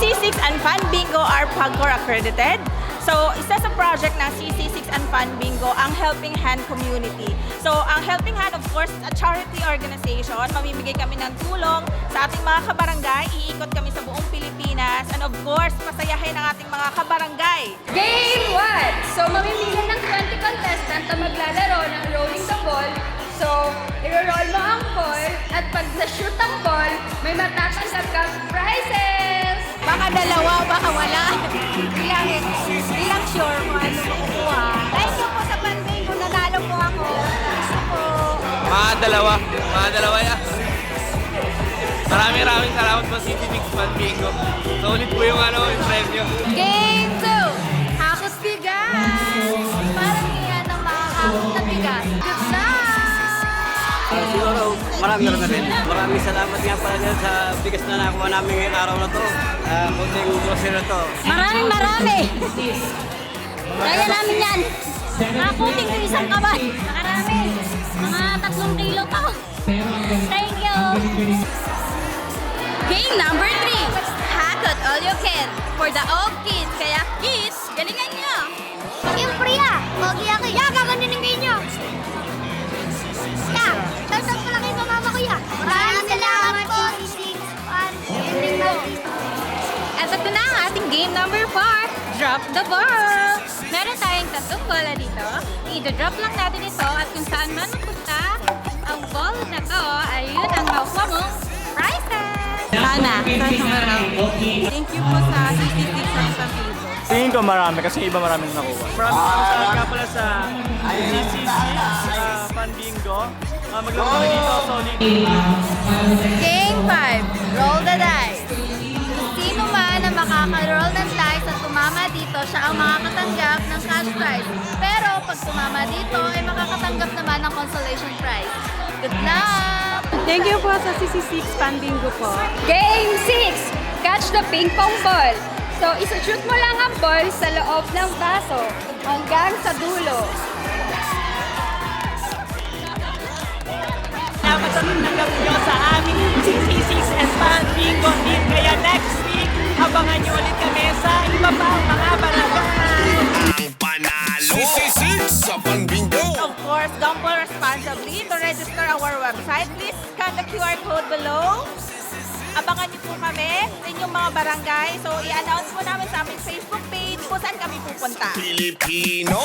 CC6 and Fun Bingo are PAGCOR accredited. So, isa sa project ng CC6 and Fun Bingo ang Helping Hand Community. So, ang Helping Hand, of course, is a charity organization. Mamimigay kami ng tulong sa ating mga kabarangay. Iikot kami sa buong Pilipinas. And of course, pasayahin ang ating mga kabarangay. Game 1! So, mamimili ng 20 contestant na maglalaro ng rolling the ball. So, i-roll mo ang ball at pag na-shoot ang ball, may matatanggap kang prizes! Baka dalawa, baka wala. Hindi lang, hindi lang sure kung ano makukuha. Thank you po sa panbingo. Nanalo po ako. Gusto po. Mga dalawa. Mga dalawa yan. Maraming maraming salamat po City Mix Fan Bingo. Solid po yung ano, yung premyo. Game Ah, siguro marami na rin. Maraming salamat nga pala dyan sa bigas na nakuha namin ngayong araw na to. Uh, kunting grocery na to. Maraming marami. Kaya namin yan. Mga kuting sa isang kabay. Marami. Mga tatlong kilo to. Thank you. Game number 3, Hakot All You Can for the old kids. Kaya kids, galingan nyo! Siyempre ah. Pogi ako. Ya, gaganunin kayo nyo. Ya, tatag ko lang game number 4, Drop the Ball! Meron tayong tatlong bola dito. I-drop lang natin ito at kung saan man mapunta, ang ball na to ay yun ang makuha mong prizes! Sana. Thank you po sa CCTV sa Pilipinas. Tingin ko marami kasi iba maraming nakuha. Maraming salamat nga pala sa CCC, sa Fan Bingo. Uh, maglaro kami dito, solid. Game 5, siya ang makakatanggap ng cash prize. Pero pag tumama dito, ay makakatanggap naman ng consolation prize. Good luck! Thank you po sa CC6 Fan Bingo po. Game 6! Catch the ping pong ball. So, isa-shoot mo lang ang ball sa loob ng baso hanggang sa dulo. Salamat sa tinanggap nyo sa aming CC6 and Fan Bingo Team. Kaya next week, abangan nyo ulit kami sa iba pa course, gamble responsibly. To register our website, please scan the QR code below. Abangan niyo po kami sa inyong mga barangay. So, i-announce po namin sa aming Facebook page kung saan kami pupunta. Pilipino